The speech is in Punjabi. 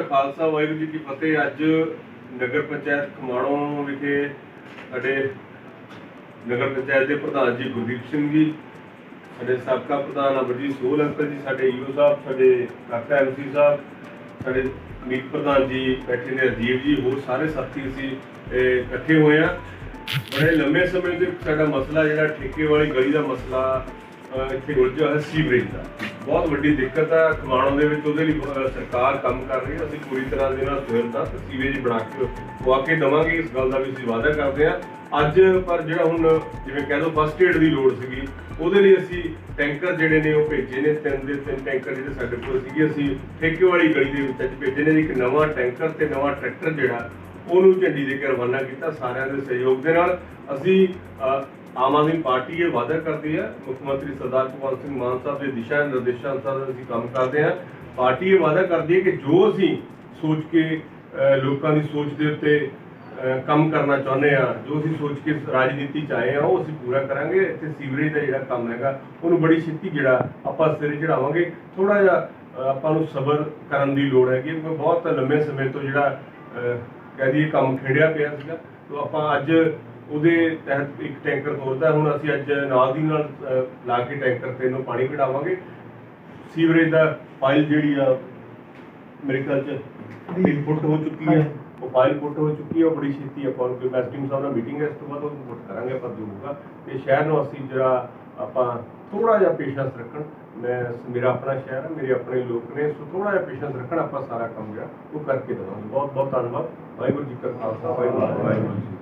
ਖਾਲਸਾ, ਵਾਹਿਗੁਰੂ ਜੀ ਕੀ ਫਤਿਹ। ਅੱਜ ਨਗਰ ਪੰਚਾਇਤ ਖਮਾਣੋਂ ਵਿਖੇ ਸਾਡੇ ਨਗਰ ਪੰਚਾਇਤ ਦੇ ਪ੍ਰਧਾਨ ਜੀ ਗੁਰਦੀਪ ਸਿੰਘ ਜੀ, ਸਾਡੇ ਸਾਬਕਾ ਪ੍ਰਧਾਨ ਅਮਰਜੀਤ ਸੋਹਲ ਅੰਕਲ ਜੀ, ਸਾਡੇ ਈਓ ਸਾਹਿਬ, ਸਾਡੇ ਕਾਕਾ ਐਮਸੀ ਸਾਹਿਬ, ਸਾਡੇ ਮੀਤ ਪ੍ਰਧਾਨ ਜੀ ਬੈਠੇ ਨੇ ਰਾਜੀਵ ਜੀ, ਹੋਰ ਸਾਰੇ ਸਾਥੀ ਅਸੀਂ ਇਕੱਠੇ ਹੋਏ ਆ ਬੜੇ ਲੰਮੇ ਸਮੇਂ ਤੋਂ ਸਾਡਾ ਮਸਲਾ ਜਿਹੜਾ ਠੇਕੇ ਵਾਲੀ ਗਲੀ ਦਾ ਮਸਲਾ ਇੱਥੇ ਉਲਝਿਆ ਹੋਇਆ ਸੀਵਰੇਜ ਦਾ। ਬਹੁਤ ਵੱਡੀ ਦਿੱਕਤ ਆ ਖਮਾਣੋਂ ਦੇ ਵਿੱਚ, ਉਹਦੇ ਲਈ ਸਰਕਾਰ ਕੰਮ ਕਰ ਰਹੀ ਹੈ। ਅਸੀਂ ਪੂਰੀ ਤਰ੍ਹਾਂ ਦੇ ਨਾਲ ਸਵੇਰਤਾ ਤੇ ਬਣਾ ਕੇ ਪਵਾ ਦਵਾਂਗੇ। ਇਸ ਗੱਲ ਦਾ ਵੀ ਅਸੀਂ ਵਾਅਦਾ ਕਰਦੇ ਆ ਅੱਜ ਪਰ ਜਿਹੜਾ ਹੁਣ ਜਿਵੇਂ ਕਹਿ ਲਓ ਫਸਟ ਏਡ ਦੀ ਲੋੜ ਸੀਗੀ, ਉਹਦੇ ਲਈ ਅਸੀਂ ਟੈਂਕਰ ਜਿਹੜੇ ਨੇ ਉਹ ਭੇਜੇ ਨੇ। ਤਿੰਨ ਦੇ ਤਿੰਨ ਟੈਂਕਰ ਜਿਹੜੇ ਸਾਡੇ ਕੋਲ ਸੀਗੇ, ਅਸੀਂ ਠੇਕੇ ਵਾਲੀ ਗਲੀ ਦੇ ਵਿੱਚ ਅੱਜ ਭੇਜੇ ਨੇ। ਇੱਕ ਨਵਾਂ ਟੈਂਕਰ ਤੇ ਨਵਾਂ ਟਰੈਕਟਰ ਜਿਹੜਾ, ਉਹਨੂੰ ਝੰਡੀ ਦੇ ਕੇ ਰਵਾਨਾ ਕੀਤਾ। ਸਾਰਿਆਂ ਦੇ ਸਹਿਯੋਗ ਦੇ ਨਾਲ ਅਸੀਂ ਆਮ ਆਦਮੀ ਪਾਰਟੀ ਇਹ ਵਾਅਦਾ ਕਰਦੀ ਹੈ ਮੁੱਖ ਮੰਤਰੀ ਸਰਦਾਰ ਭਗਵੰਤ ਸਿੰਘ ਮਾਨ ਸਾਹਿਬ ਦੇ ਦਿਸ਼ਾ ਨਿਰਦੇਸ਼ਾਂ ਅਨੁਸਾਰ ਅਸੀਂ ਕੰਮ ਕਰਦੇ ਹਾਂ। ਪਾਰਟੀ ਇਹ ਵਾਅਦਾ ਕਰਦੀ ਹੈ ਕਿ ਜੋ ਅਸੀਂ ਸੋਚ ਕੇ ਲੋਕਾਂ ਦੀ ਸੋਚ ਦੇ ਉੱਤੇ ਕੰਮ ਕਰਨਾ ਚਾਹੁੰਦੇ ਆ ਜੋ ਅਸੀਂ ਸੋਚ ਕੇ ਰਾਜਨੀਤੀ ਚ ਆਏ ਆ ਉਹ ਅਸੀਂ ਪੂਰਾ ਕਰਾਂਗੇ। ਇੱਥੇ ਸੀਵਰੇਜ ਦਾ ਜਿਹੜਾ ਕੰਮ ਹੈਗਾ ਉਹਨੂੰ ਬੜੀ ਛੇਤੀ ਜਿਹੜਾ ਆਪਾਂ ਸਿਰੇ ਚੜਾਵਾਂਗੇ ਥੋੜਾ ਜਿਹਾ ਆਪਾਂ ਨੂੰ ਸਬਰ ਕਰਨ ਦੀ ਲੋੜ ਹੈਗੀ ਕਿਉਂਕਿ ਬਹੁਤ ਲੰਮੇ ਸਮੇਂ ਤੋਂ ਜਿਹੜਾ ਅ, ਕਹਿ ਦਈਏ ਕੰਮ ਖੇੜਿਆ ਪਿਆ ਸੀਗਾ। ਤੋਂ ਆਪਾਂ ਅੱਜ ਉਹਦੇ ਤਹਿਤ ਇੱਕ ਟੈਂਕਰ ਤੋਰਦਾ ਹੁਣ ਅਸੀਂ ਅੱਜ ਨਾਲ ਦੀ ਨਾਲ ਲਾ ਕੇ ਟੈਂਕਰ ਤੇ ਇਹਨੂੰ ਪਾਣੀ ਕਢਾਵਾਂਗੇ। ਸੀਵਰੇਜ ਦਾ ਫਾਈਲ ਜਿਹੜੀ ਆ ਮੇਰੇ ਖਿਆਲ ਚ ਤਿੰਨ ਫੁੱਟ ਹੋ ਚੁੱਕੀ ਹੈ ਉਹ ਫਾਈਲ ਫੁੱਟ ਹੋ ਚੁੱਕੀ ਹੈ ਉਹ ਬੜੀ ਛੇਤੀ ਆਪਾਂ ਨੂੰ ਕੋਈ ਐਸਟੀਮ ਸਾਹਿਬ ਨਾਲ ਮੀਟਿੰਗ ਹੈ ਇਸ ਤੋਂ ਬਾਅਦ ਉਹ ਫੁੱਟ ਕਰਾਂਗੇ ਆਪਾਂ ਜੋ ਹੋਊਗਾ ਤੇ ਸ਼ਹਿਰ ਨੂੰ ਅਸੀਂ ਜਿਹੜਾ ਆਪਾਂ ਥੋੜਾ ਜਿਹਾ ਪੇਸ਼ੈਂਸ ਰੱਖਣ। ਮੈਂ ਮੇਰਾ ਆਪਣਾ ਸ਼ਹਿਰ ਹੈ ਮੇਰੇ ਆਪਣੇ ਲੋਕ ਨੇ ਸੋ ਥੋੜਾ ਜਿਹਾ ਪੇਸ਼ੈਂਸ ਰੱਖਣ ਆਪਾਂ ਸਾਰਾ ਕੰਮ ਜਿਹੜਾ ਉਹ ਕਰਕੇ ਦੇਵਾਂਗੇ। ਬਹੁਤ ਬਹੁਤ ਧੰਨਵਾਦ। ਵਾਹਿਗੁਰੂ ਜੀ ਕਾ ਖਾਲਸਾ ਵਾਹਿਗੁਰੂ ਜੀ ਕੀ ਫਤਿਹ।